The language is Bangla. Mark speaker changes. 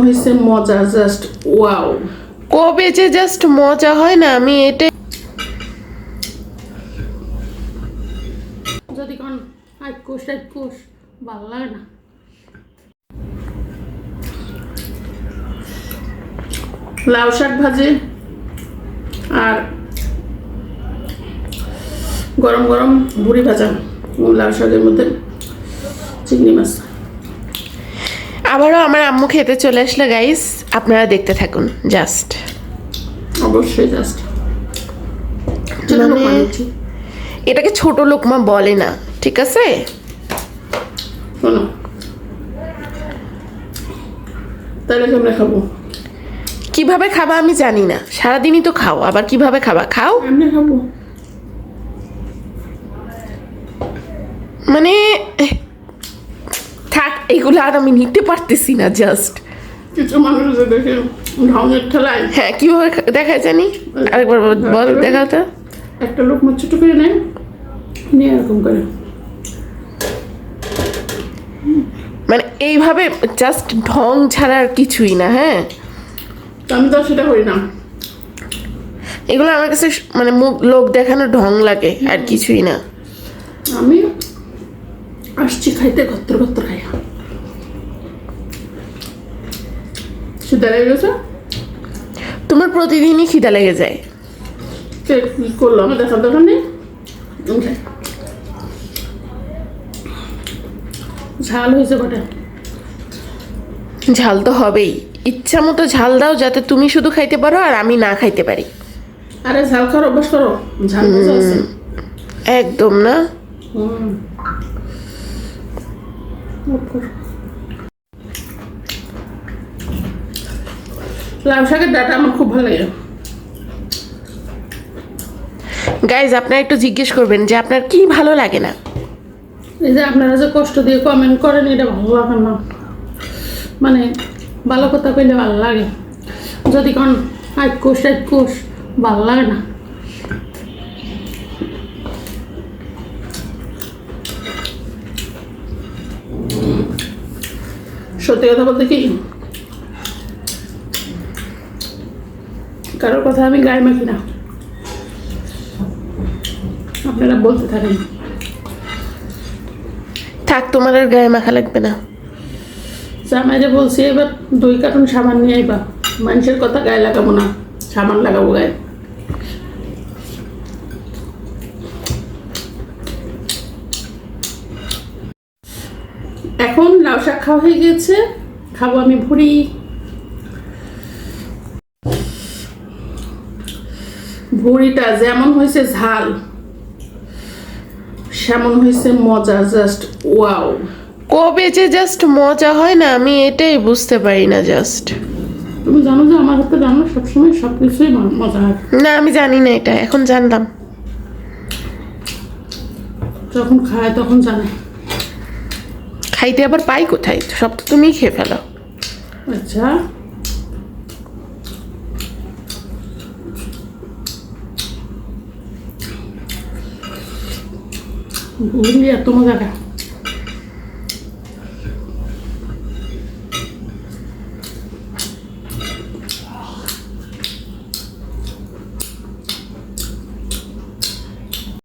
Speaker 1: হয়েছে মজা জাস্ট ওয়াও
Speaker 2: কবে যে জাস্ট মজা হয় না আমি এটাই
Speaker 1: যদি কোন ভালো লাগে না। লাউ শাক ভাজি আর গরম গরম বুড়ি ভাজা লাউ শাকের মধ্যে চিংড়ি মাছ।
Speaker 2: আবারও আমার আম্মু খেতে চলে আসলে গাইস আপনারা দেখতে থাকুন জাস্ট
Speaker 1: অবশ্যই জাস্ট
Speaker 2: মানে- এটাকে ছোট লোকমা বলে না ঠিক আছে?
Speaker 1: তাহলে খাব।
Speaker 2: কীভাবে খাবা আমি জানি না সারাদিনই তো খাও আবার কীভাবে খাবা? খাও।
Speaker 1: খাব।
Speaker 2: মানে থাক এগুলো আর আমি নিতে পারতেছি না জাস্ট
Speaker 1: কিছু মানুষ দেখে ঢঙের ঠেলায়।
Speaker 2: হ্যাঁ কীভাবে দেখায় জানি? আরেকবার বল- বল দেখাও তো।
Speaker 1: একটা লোক মাছ ছোট করে নেয় নিয়ে এরকম করে।
Speaker 2: মানে এইভাবে জাস্ট ঢং ছাড়া আর কিছুই না হ্যাঁ?
Speaker 1: আমি তো সেটা করি না।
Speaker 2: এগুলো আমার কাছে মানে মুখ লোক দেখানো ঢং লাগে আর কিছুই না।
Speaker 1: আমি আসছি খাইতে গত্তর গত্তর খাই সিদ্ধা লেগে গেছে?
Speaker 2: তোমার প্রতিদিনই খিদা লেগে যায়।
Speaker 1: কে কি করল? আমি দেখার নেই? ঝাল হয়েছে বটে।
Speaker 2: ঝাল তো হবেই। ইচ্ছা মতো ঝাল দাও যাতে তুমি শুধু খাইতে পারো আর আমি না খাইতে পারি।
Speaker 1: আরে ঝাল খাওয়ার অভ্যাস করো। ঝাল
Speaker 2: একদম না?
Speaker 1: হুম। লাউ শাকের ডাটা আমার খুব ভালো লাগে।
Speaker 2: গাইজ আপনার একটু জিজ্ঞেস করবেন যে আপনার কি ভালো লাগে না?
Speaker 1: এই যে আপনারা যে কষ্ট দিয়ে কমেন্ট করেন এটা ভালো লাগে না। মানে ভালো কথা কইলে ভালো লাগে। যদি কোন আজ কোষ কোষ ভালো লাগে না। সত্যি কথা বলতে কি? কারোর কথা আমি গায়ে মাখি না। আপনারা বলতে থাকেন।
Speaker 2: থাক তোমার আর গায়ে মাখা লাগবে না।
Speaker 1: জামাইরে বলছি এবার দুই কার্টুন সামান নিয়ে আইবা। মানুষের কথা গায়ে লাগাবো না। সামান লাগাবো গায়ে। এখন লাউ শাক খাওয়া হয়ে গেছে খাব আমি ভুড়ি। ভুড়িটা যেমন হয়েছে ঝাল সেমন হয়েছে মজা জাস্ট ওয়াও
Speaker 2: কবে যে জাস্ট মজা হয় না আমি এটাই বুঝতে পারি না জাস্ট
Speaker 1: তুমি জানো যে আমার হাতে রান্না সবসময় সব কিছুই মজা হয়।
Speaker 2: না আমি জানি না এটা এখন জানলাম।
Speaker 1: যখন খায় তখন জানে।
Speaker 2: খাইতে আবার পাই কোথায়? সব তো তুমিই খেয়ে ফেলো।
Speaker 1: আচ্ছা। তোমার মজা